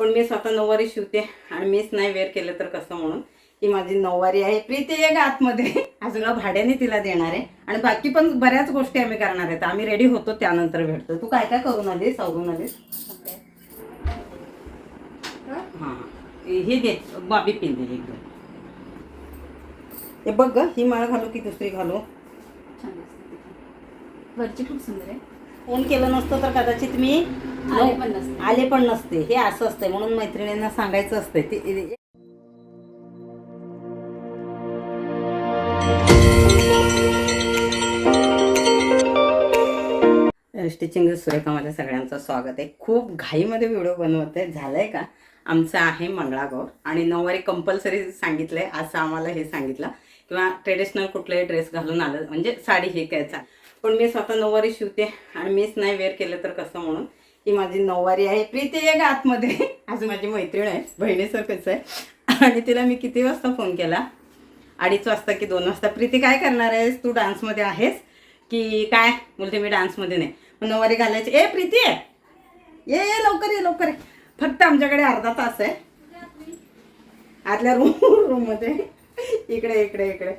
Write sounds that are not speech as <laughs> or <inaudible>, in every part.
पण मी स्वतः नऊवारी शिवते आणि मीच नाही वेअर केलं तर कसं म्हणून. ही माझी नऊवारी आहे. प्रीती आहे <laughs> का आतमध्ये. अजून भाड्याने तिला देणार आहे. आणि बाकी पण बऱ्याच गोष्टी आम्ही करणार आहेत. आम्ही रेडी होतो त्यानंतर भेटतो. तू काय काय करून आलीस? आवरून आलीस? हां हे. घे. बाबी पिन दे एक दोन हे बघ ग. ही माळ घालू की दुसरी घालू. वरची खूप सुंदर आहे. फोन केलं नसतं तर कदाचित मी आले पण नसते. हे असं असतंय म्हणून मैत्रिणींना सांगायचं असतंय. ते स्टिचिंग सुरेखामध्ये सगळ्यांचं स्वागत आहे. खूप घाईमध्ये व्हिडिओ बनवत आहे झालंय का? आमचं आहे मंगळागौर. आणि नऊवारी कंपल्सरी सांगितलंय. असं आम्हाला हे सांगितलं. किंवा ट्रेडिशनल कुठलाही ड्रेस घालून आलं. म्हणजे साडी हे काय चाल पण मी स्वतः नऊवारी शिवते आणि मीच नाही वेअर केलं तर कसं म्हणून. ही माझी नऊवारी आहे. प्रीती आहे का आतमध्ये. आज माझी मैत्रीण आहे बहिणीसारखंच आहे. आणि तिला मी किती वाजता फोन केला? अडीच वाजता की दोन वाजता. प्रीती काय करणार आहेस? तू डान्समध्ये आहेस की काय? बोलते मी डान्समध्ये नाही. मग नऊवारी घालायची. ए प्रीती आहे ये ये लवकर ये लवकर. ये फक्त आमच्याकडे अर्धा तास आहे. आतल्या रूम रूममध्ये इकडे इकडे इकडे.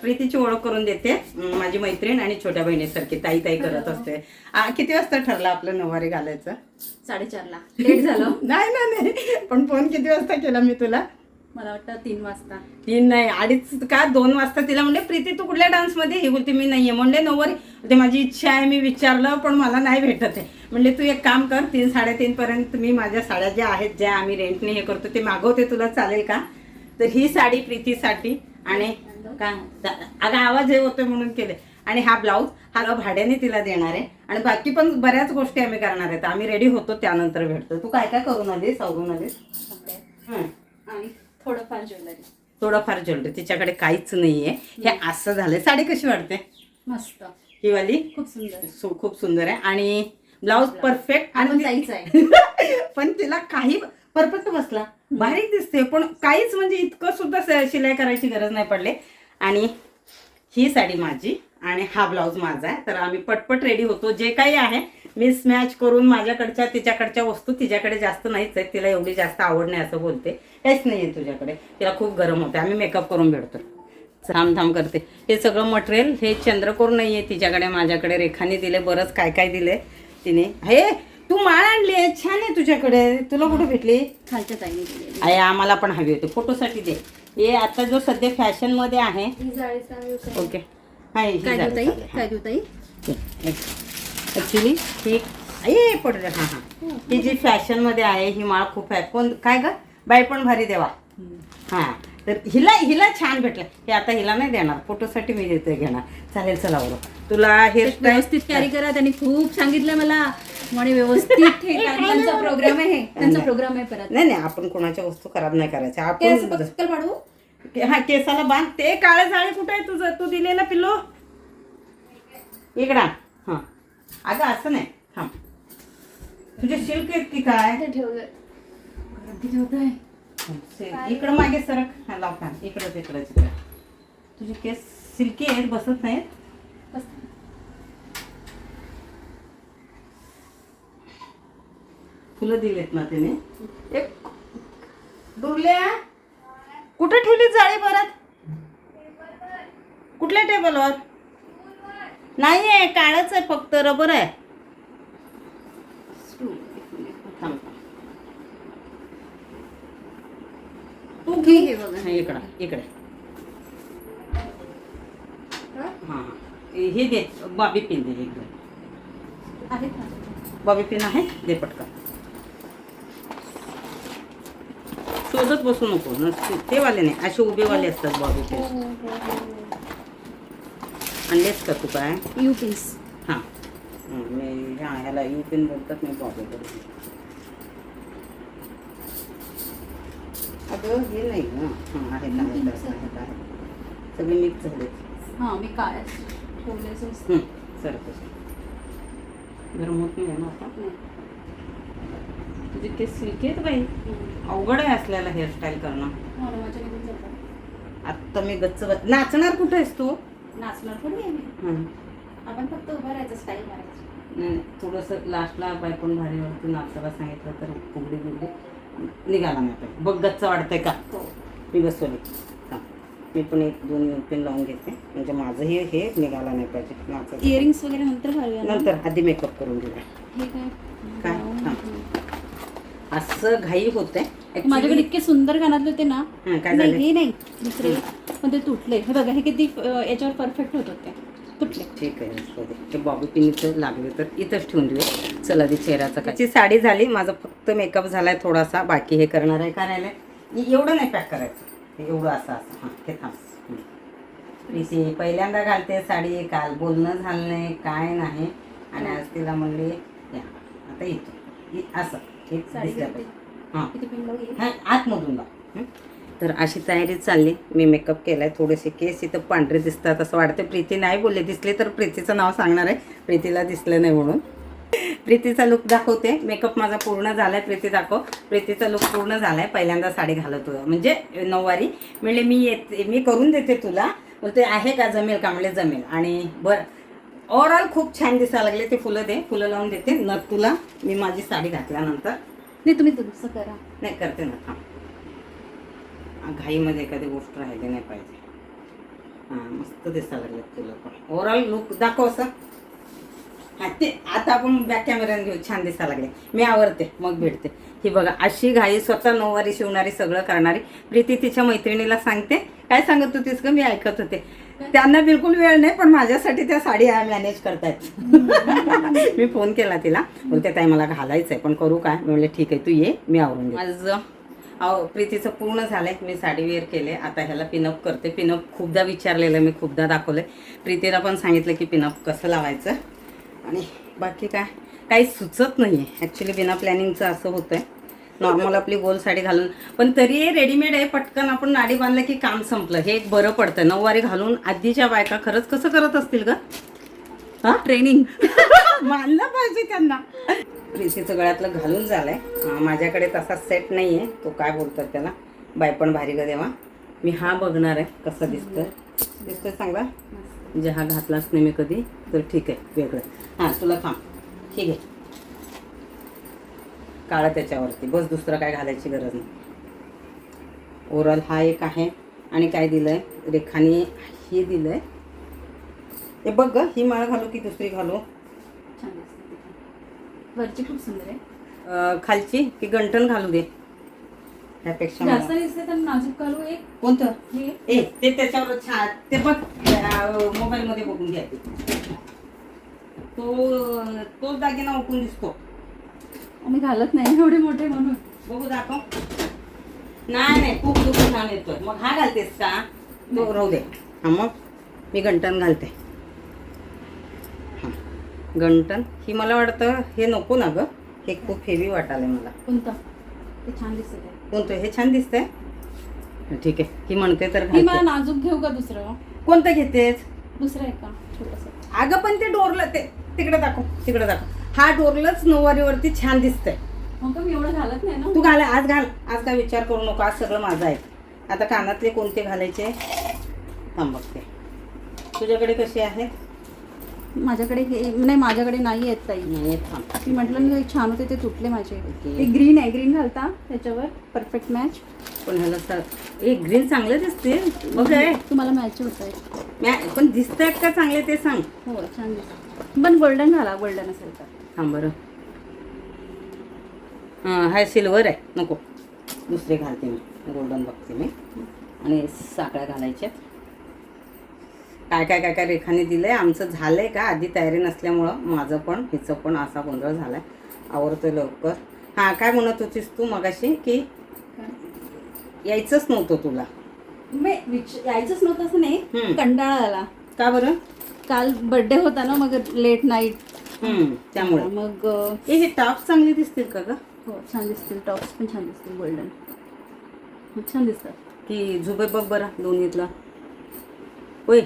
प्रीतीची ओळख करून देते. माझी मैत्रीण आणि छोट्या बहिणीसारखी ताई ताई करत असते. किती वाजता ठरलं आपलं नऊवारी घालायचं? साडेचारला. लेट झालं. <laughs> नाही ना नाही. पण फोन किती वाजता केला मी तुला? मला वाटतं तीन वाजता. तीन नाही अडीच का दोन वाजता तिला म्हणले प्रीती तू कुठल्या डान्समध्ये? ही बोलते मी नाहीये. म्हणले नऊवारी. ते माझी इच्छा आहे मी विचारलं पण मला नाही भेटत आहे. म्हणले तू एक काम कर तीन साडेतीन पर्यंत मी माझ्या साड्या ज्या आहेत ज्या आम्ही रेंटने हे करतो ते मागवते तुला चालेल का? तर ही साडी प्रीतीसाठी आणि का? अगं आवाज हे होतोय म्हणून केले आणि हा ब्लाऊज हा भाड्याने तिला देणार आहे आणि बाकी पण बऱ्याच गोष्टी आम्ही करणार आहेत. आम्ही रेडी होतो त्यानंतर भेटतो तू काय काय करून आलीस आवरून आलीस? हं. आणि थोडंफार ज्वेलरी थोडंफार ज्वेलरी तिच्याकडे काहीच नाहीये. हे असं झालंय. साडी कशी वाटते मस्त. ही वाली? खूप सुंदर. खूप सुंदर आहे. आणि ब्लाऊज परफेक्ट आणि <laughs> पण तिला काही परफेक्ट बसला. बारीक दिसते पण काहीच म्हणजे इतकं सुद्धा शिलाई करायची गरज नाही पडले. आणि ही साडी माझी आणि हा ब्लाऊज माझा आहे. तर आम्ही पटपट रेडी होतो. जे काही आहे मिस मॅच करून माझ्याकडच्या तिच्याकडच्या वस्तू तिच्याकडे जास्त नाहीच आहेत. तिला एवढी जास्त आवड नाही असं बोलते. काहीच नाही आहे तुझ्याकडे. तिला खूप गरम होते आम्ही मेकअप करून भेटतो थांब थांब करते. हे सगळं मटेरियल हे चंद्रकोर नाही आहे तिच्याकडे माझ्याकडे. रेखाने दिले बरंच काय काय दिले तिने. हे! तू माळ आणली आहे छान आहे तुझ्याकडे. तुला कुठे भेटली? खालच्या ताईने दिलेली. आहे आम्हाला पण हवी होती. फोटोसाठी दे. हे आता जो सध्या फॅशनमध्ये आहे. ही जाळी चांगली होती. ओके. हा ही काय देऊ ताई. काय देऊ ताई? ॲक्च्युली ही. पडू दे. हां हां. ही जी फॅशनमध्ये आहे ही माळ खूप आहे. कोण? काय ग? बाई पण भारी देवा. हां. तर हिला हिला छान भेटलं. हे आता हिला नाही देणार. फोटोसाठी मी देते घेणार. चालेल चला बरोबर तुला हेअरस्टाईल व्यवस्थित कॅरी करा. त्यांनी खूप सांगितलं मला. म्हणे व्यवस्थित हे. <laughs> त्यांचा प्रोग्राम आहे. हे. त्यांचा प्रोग्राम आहे परत. नाही नाही. आपण कोणाच्या वस्तू खराब नाही करायच्या. केस आपण पाडू हा केसाला बांध. ते काळं जाळे कुठं आहे तुझं? तू दिलेला पिल्लो? इकडा हां. अगं असं नाही. थांब. तुझे सिल्क आहेत की काय? ते इकडं मागे सरक. हा लाव का इकडंच इकडंच इकडं तुझे केस सिल्की आहेत बसत नाहीत? फुलं दिलेत ना तिने? एक. दुर्ल्या कुठे ठेवली जाळी परत? कुठल्या टेबलवर? नाही आहे काळच आहे फक्त रबर आहे थांब, थांब. तू घे. हे बघा. हा, इकडं इकडे. हां? हे दे बॉबी पिन दे इकडे. बॉबी पिन आहे? दे पटकन. शोधत बसू नको नसते. ते वाले नाही असे उभेवाले असतात बॉबी पिन. आणलेस का तू काय? यू पीस. हां. हं, मी हां ह्याला यू पिन बोलतात मी बॉबी बोलते. अगं हे नाही ना हां आहेत आहेत, आहेत, आहेत, आहेत. सगळे मिक्स झाले हा मी काय ठेवले सर तसं गरम होत नाही ना आता? तुझे केस सिल्की आहेत बाई. अवघड आहे असल्याला हेअरस्टाईल करणं. आत्ता मी गच्च नाचणार कुठे आहेस तू? नाचणार थोडी आहे मी? हं. आपण फक्त उभं राहायचं स्टाईल मारायचं. नाही थोडंसं लास्टला बाय पण भारी वाटतं. नाचायला सांगितलं तर फुगडी बिगडी निघाला नाही पाहिजे बघ गच्च वाढतंय का? मी बसवली थांब. मी पण एक दोन पिन लावून घेते. म्हणजे माझंही हे निघाला नाही पाहिजे. माझं इयरिंग्स वगैरे नंतर घालूया? नंतर आधी मेकअप करून घेऊया. हे काय. असं घाई होते माझ्याकडे इतके सुंदर कानातले होते ना? काय नाही झालं हे नाही. दुसरे पण ते तुटले हे बघा हे किती याच्यावर परफेक्ट होत होते. तुटले ठीक आहे असू दे. ते बॉबी पिन इथं लागले तर इथंच ठेवून देऊ. चला ती चेहऱ्याचा काय? ची साडी झाली माझा फक्त मेकअप झालाय थोडासा बाकी हे करणार आहे ए- एवढं नाही पॅक करायचं. हे एवढं असं असं. हां हे थांब. हं. प्रीती पहिल्यांदा घालते साडी काल बोलणं झालं नाही काय नाही. आणि आज तिला म्हणली या आता इथं इ- असं हे साडी दिसलं घालते. पाहिजे हां. किती पिन लावू हा आतमधून लाव हं? तर अशी तयारी चालली. मी मेकअप केलाय थोडेसे केस इथं पांढरे दिसतात असं वाटतं प्रीती नाही बोलले दिसले तर प्रीतीचं नाव सांगणार आहे. प्रीतीला दिसलं नाही म्हणून. प्रीतीचा लुक दाखवते. मेकअप माझा पूर्ण झालाय प्रीती दाखव. प्रीतीचा लुक पूर्ण झालाय. पहिल्यांदा साडी घालत होतं म्हणजे नऊवारी. म्हणले मी येते मी करून देते तुला. बोलते आहे का जमेल? का म्हणले जमेल. आणि बरं. ओव्हरऑल खूप छान दिसायला लागले ते फुलं दे फुलं लावून देते. न तुला मी माझी साडी घातल्यानंतर. नाही तुम्ही तुमचं करा. नाही करते ना थांब. घाईमध्ये एखादी गोष्ट राहिली नाही पाहिजे. हां मस्त दिसायला लागले तुला पण. ओव्हरऑल लुक दाखव असं. हां ते आता आपण बॅक कॅमेऱ्याने घेऊ. छान दिसायला लागले. मी आवडते मग भेटते. ही बघा अशी घाई स्वतः नऊवारी शिवणारी सगळं करणारी. प्रीती तिच्या मैत्रिणीला सांगते. काय सांगत होतीस ग? मी ऐकत होते. त्यांना बिलकुल वेळ नाही पण माझ्यासाठी त्या साडी मॅनेज करतायत. <laughs> मी फोन केला तिला. बोलते ताई मला घालायचं आहे पण करू काय म्हणलं म्हणले ठीक आहे तू ये. मी आवरून माझं अहो प्रीतीचं पूर्ण झालंय. मी साडी वेअर केले. आता ह्याला पिनअप करते. पिनअप खूपदा विचारलेलं मी खूपदा दाखवलंय. प्रीतीला पण सांगितलं की पिनअप कसं लावायचं. आणि बाकी काय? काही सुचत नाही आहे ॲक्च्युली बिना प्लॅनिंगचं असं होतं आहे नॉर्मल आपली गोल साडी घालून. पण तरी रेडीमेड आहे. पटकन आपण नाडी बांधलं की काम संपलं. हे एक बरं पडतं नऊवारी घालून आधीच्या बायका खरंच कसं करत असतील का हां? ट्रेनिंग मानलं पाहिजे त्यांना. प्रिन्सीचं गळ्यातलं घालून झालंय. आहे माझ्याकडे तसा सेट नाही आहे तो काय बोलतात त्याला? बायपण भारी ग देवा. मी हा बघणार आहे कसं दिसतं दिसतोय चांगला? म्हणजे हा घातलाच नाही मी कधी. तर ठीक आहे वेगळं. हां तुला थांब. ठीक आहे. काळा त्याच्यावरती. बस दुसरं काय घालायची गरज नाही. ओरल हा एक आहे. आणि काय दिलंय? रेखाने हे दिलंय. हे बघ ग ही माळ घालू की दुसरी घालू? छान वरची खूप सुंदर आहे. खालची की गंटन घालू दे. त्यापेक्षा जास्त दिसते तर नाजूक घालू एक. कोणतं? हे. ते त्याच्यावर छान. ते बघ मोबाईल मध्ये बघून घ्या ते. तो तोच दागिना उठून दिसतो. मी घालत नाही एवढे मोठे म्हणून. बघू दाखव. नाही नाही खूप दुःख छान येतोय. मग हा घालतेस का? तो राहू दे. हा मग मी गंटन घालते. गंटन. ही मला वाटतं हे नको ना ग. हे खूप हेवी वाटायलंय मला. कोणतं? ते छान दिसत आहे कोणतं? हे छान दिसतंय? ठीक आहे. ही म्हणते तर ही मला घालते. नाजूक घेऊ का दुसरं? कोणतं घेतेस? दुसरं आहे का? छोटस. अगं पण ते डोरलं ते तिकडे दाखव. तिकडे दाखव. हा डोरलंच नऊवारीवरती छान दिसतंय. मग मी एवढं घालत नाही ना. तू घाल. आज घाल. आज काय विचार करू नको. आज सगळं माझं आहे. आता कानातले कोणते घालायचे? थांब बघते. तुझ्याकडे कसे आहे? माझ्याकडे हे नाही माझ्याकडे नाही आहेत ताई. नाही थांब मी म्हटलं ना छान होते ते तुटले माझे. ओके. ते ग्रीन आहे ग्रीन घालता त्याच्यावर. परफेक्ट मॅच पण ह्याला स- ए ग्रीन चांगले दिसते. बघ तुम्हाला मॅच होत आहे. मॅ- पण दिसतायत का चांगले ते सांग. हो छान दिसत. पण गोल्डन घाला गोल्डन असेल तर. थांब बरं. हां हा सिल्वर आहे. नको. दुसरे घालते मी. गोल्डन बघते मी. आणि साखळ्या घालायच्या. काय काय काय काय रेखाने दिलंय. आमचं झालंय का? आधी तयारी नसल्यामुळं माझं पण हिचं पण असा गोंधळ झालाय. आवडतोय लवकर. हां काय म्हणत होतीस तू मगाशी की यायचंच नव्हतं तुला? यायचंच नव्हतं असं नाही. कंटाळा आला. का बरं? काल बर्थडे होता ना मग लेट नाईट त्यामुळे. मग हे टॉप चांगली दिसतील का ग? हो छान दिसतील. टॉप्स पण छान दिसतील गोल्डन छान दिसतात. की झुबे बघ बरं दोन्हीतला. होय.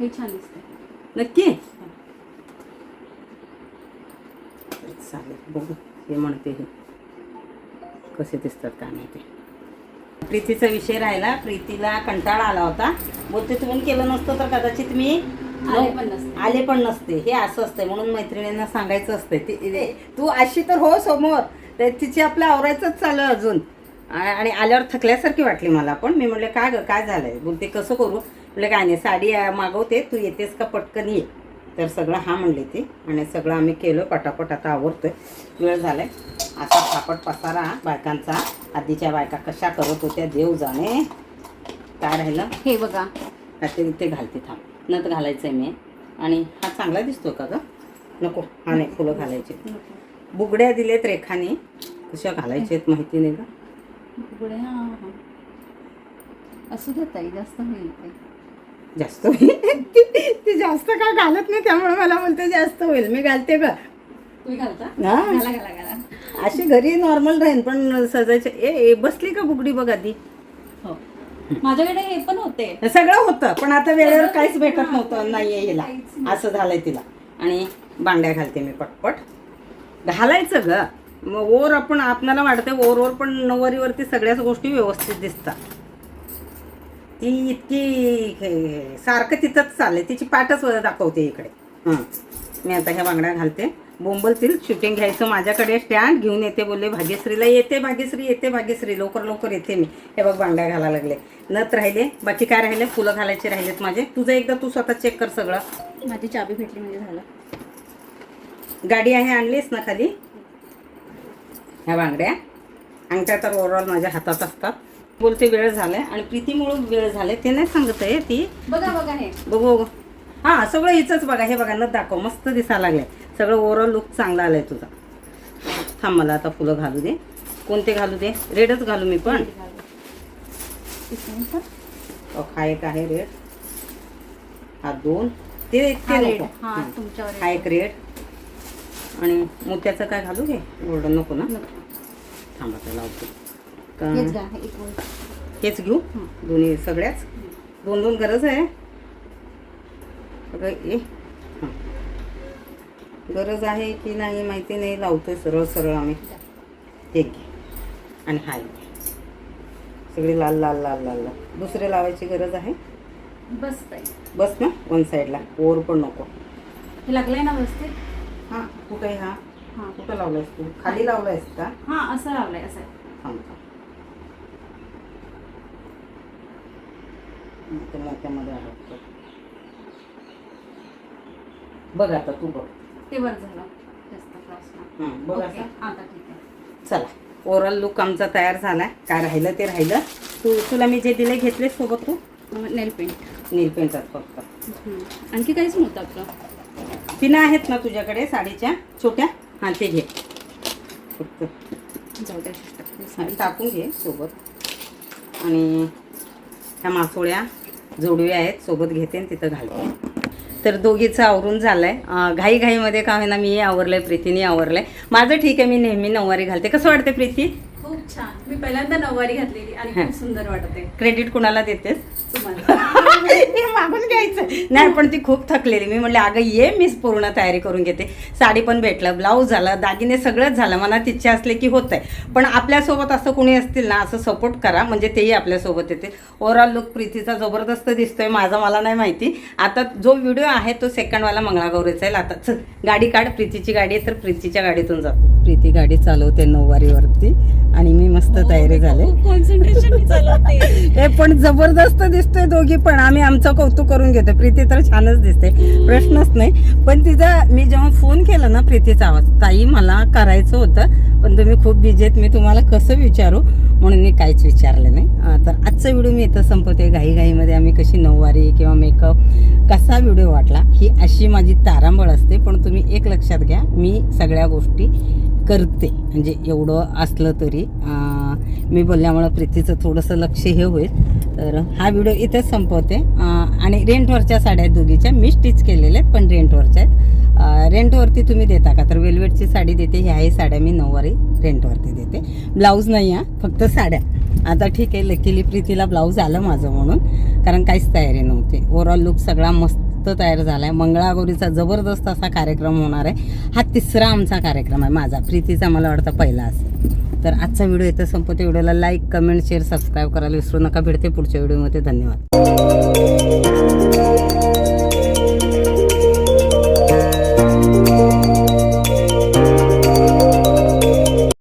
हे छान दिसते. नक्की? चालेल बघू हे म्हणते हे. कसे दिसतात काय माहिती. प्रीतीचा विषय राहिला प्रीतीला कंटाळा आला होता. बोलते तुम्ही केलं नसतं तर कदाचित मी आले पण नसते. आले पण नसते. हे असं असतंय म्हणून मैत्रिणींना सांगायचं असतंय. ती ते- तू अशी तर हो समोर. तर तिची आपलं आवरायचंच चालू अजून. आणि आल्यावर थकल्यासारखी वाटली मला पण. मी म्हटलं काय ग काय झालंय? बोलते कसं करू? म्हटलं काय नाही साडी मागवते तू येतेस का पटकन ये. तर सगळं हा म्हणली ती. आणि सगळं आम्ही केलं पटापट आता आवरतोय. वेळ झालाय. आता फापट पसारा बायकांचा. आधीच्या बायका कशा करत होत्या देव जाणे. काय राहिलं? हे बघा. हा ते घालते थांब. नथ घालायचं आहे मी. आणि हा चांगला दिसतो का ग? नको. हा नाही फुलं घालायचे. बुगड्या दिलेत रेखाने. कशा घालायचे आहेत माहिती नाही का हा असू देत ताई जास्त होईल जास्त होईल. ती- जास्त का घालत नाही त्यामुळे मला बोलते जास्त होईल. मी घालते का तुम्ही घालता? हा. घाला घाला घाला. अशी घरी नॉर्मल राहीन पण सजायचे ए ए, बसली का बुगडी बघ आधी? हो. माझ्याकडे हे पण होते. सगळं होतं पण आता वेळेवर काहीच भेटत नव्हतं नाहीये हिला. असं झालंय तिला. आणि बांड्या घालते मी पटपट. घालायचं ग. मग ओर आपण आपल्याला वाटतंय ओर ओर पण नऊवारीवरती सगळ्याच गोष्टी व्यवस्थित दिसतात. ती इतकी हे- सारखं तिथंच चाललंय. तिची पाठच दाखवते इकडे. हां. मी आता ह्या बांगड्या घालते. बोंबलतील शूटिंग घ्यायचं माझ्याकडे स्टँड घेऊन येते बोलले भाग्यश्रीला येते भाग्यश्री येते भाग्यश्री लवकर लवकर येते मी. हे बघ बांगड्या घालायला लागले. नथ राहिले बाकी काय राहिले? फुलं घालायचे राहिलेत माझे. तुझं एकदा तू स्वतः चेक कर सगळं. माझी चाबी भेटली म्हणजे झालं. गाडी आहे आणलीस ना खाली? ह्या बांगड्या. अंगठ्या तर ओव्हरऑल माझ्या हातात असतात. बोलते वेळ झालाय. आणि प्रीतीमुळं वेळ झालाय. ते नाही सांगत आहे ती. बघा बघा हे. बघू बघू. हां सगळं हिचंच बघा. हे बघा न दाखव. मस्त दिसायला लागलंय. सगळं ओव्हरऑल लुक चांगला आलाय तुझा. थांब मला आता फुलं घालू दे. कोणते घालू दे? रेडच घालू मी पण. हा एक आहे रेड हा दोन. ते हा रेड हा एक रेड आणि मोत्याचं काय घालू घे गोल्डन नको ना. थांबा ते लावतो. का- हेच हे घेऊ? हं. दोन्ही सगळ्याच? दोन दोन गरज आहे. सगळं ए हं. गरज आहे की नाही माहिती नाही लावतोय सरळ सरळ आम्ही. एक घे. आणि हा एक घे. सगळी लाल लाल लाल लाल लाल. दुसरे लावायची गरज आहे? बस बस ना वन साईडला. ओर पण नको. हे लागलंय ना व्यवस्थित? हां कुठे हा? हा. कुठं लावलायस तू? खाली लावलायस का? हा असं लावलंय असं. थांब थांब ते मोत्यामध्ये अडकतो बघ आता तू बघ. ते वर झालं. जास्त क्रॉसला हं, बघ ओके आता. आता ठीक आहे. चला ओव्हरऑल लुक आमचा तयार झालाय काय राहिलं ते राहिलं. तू तुला मी जे दिले घेतले सोबत तू? नेल पेंट. नील पेंटात फक्त. आणखी काहीच नव्हतं आपलं? पिना आहेत ना तुझ्याकडे साडीच्या? छोट्या? हां ते घे. फक्त. जाऊ द्या साडी. टाकून घे सोबत. आणि ह्या मासोळ्या. जोडव्या आहेत सोबत घेते आणि तिथं घालते. तर दोघीचं आवरून झालंय. अं, घाईघाईमध्ये का होईना मी आवरलंय प्रीतीने आवरलंय. माझं ठीक आहे मी नेहमी नऊवारी घालते. कसं वाटते प्रीती? खूप छान. मी पहिल्यांदा नऊवारी घातलेली आणि खूप सुंदर वाटते क्रेडिट कुणाला देतेस? तुम्हाला. हे मागून घ्यायचं. नाही पण ती खूप थकलेली. मी म्हणले अगं ये मीच पूर्ण तयारी करून घेते. साडी पण भेटलं ब्लाऊज झालं दागिने सगळंच झालं. मनात इच्छा असले की होत आहे पण आपल्यासोबत असं कोणी असतील ना असं सपोर्ट करा. म्हणजे तेही आपल्यासोबत येते. ओव्हरऑल लुक प्रीतीचा जबरदस्त दिसतोय माझा मला नाही माहिती. आता जो व्हिडिओ आहे तो सेकंडवाला मंगळागौरीचा आहे. आता गाडी काढ प्रीतीची गाडी आहे तर प्रीतीच्या गाडीतून जातो. प्रीती गाडी चालवते नऊवारीवरती आणि मी मस्त तयारी झाले. कॉन्सन्ट्रेशन चालवते. <laughs> हे पण जबरदस्त दिसतोय दोघी पण. आम्ही आमचं कौतुक करून घेतो प्रीती तर छानच दिसते. प्रश्नच नाही. पण तिचा मी जेव्हा फोन केला ना प्रीतीचा आवाज ताई मला करायचं होतं पण तुम्ही खूप बिझी आहेत. मी तुम्हाला कसं विचारू? म्हणून मी काहीच विचारलं नाही. तर आजचा व्हिडिओ मी इथं संपवते. घाईघाईमध्ये आम्ही कशी नऊवारी किंवा मेकअप कसा व्हिडिओ वाटला ही अशी माझी तारांबळ असते. पण तुम्ही एक लक्षात घ्या मी सगळ्या गोष्टी करते. म्हणजे एवढं असलं तरी मी बोलल्यामुळं प्रीतीचं थोडंसं लक्ष हे होईल. तर हा व्हिडिओ इथेच संपवते. आणि रेंटवरच्या साड्या आहेत दोघीच्या. मी स्टिच केलेल्या आहेत पण रेंटवरच्या आहेत. रेंटवरती तुम्ही देता का? तर वेलवेटची साडी देते. ह्याही साड्या मी नऊवारी रेंटवरती देते. ब्लाऊज नाही आहे फक्त साड्या. आता ठीक आहे लकीली प्रीतीला ब्लाऊज आलं माझं म्हणून. कारण काहीच तयारी नव्हती. ओव्हरऑल लुक सगळा मस्त तयार झाला आहे मंगळागौरीचा जबरदस्त असा कार्यक्रम होणार आहे. हा तिसरा आमचा कार्यक्रम आहे माझा. प्रीतीचा मला वाटतं पहिला असेल. तर आजचा व्हिडिओ इथं संपतो व्हिडिओला लाईक कमेंट शेअर सबस्क्राईब करायला विसरू नका. भेटते पुढच्या व्हिडिओमध्ये. धन्यवाद.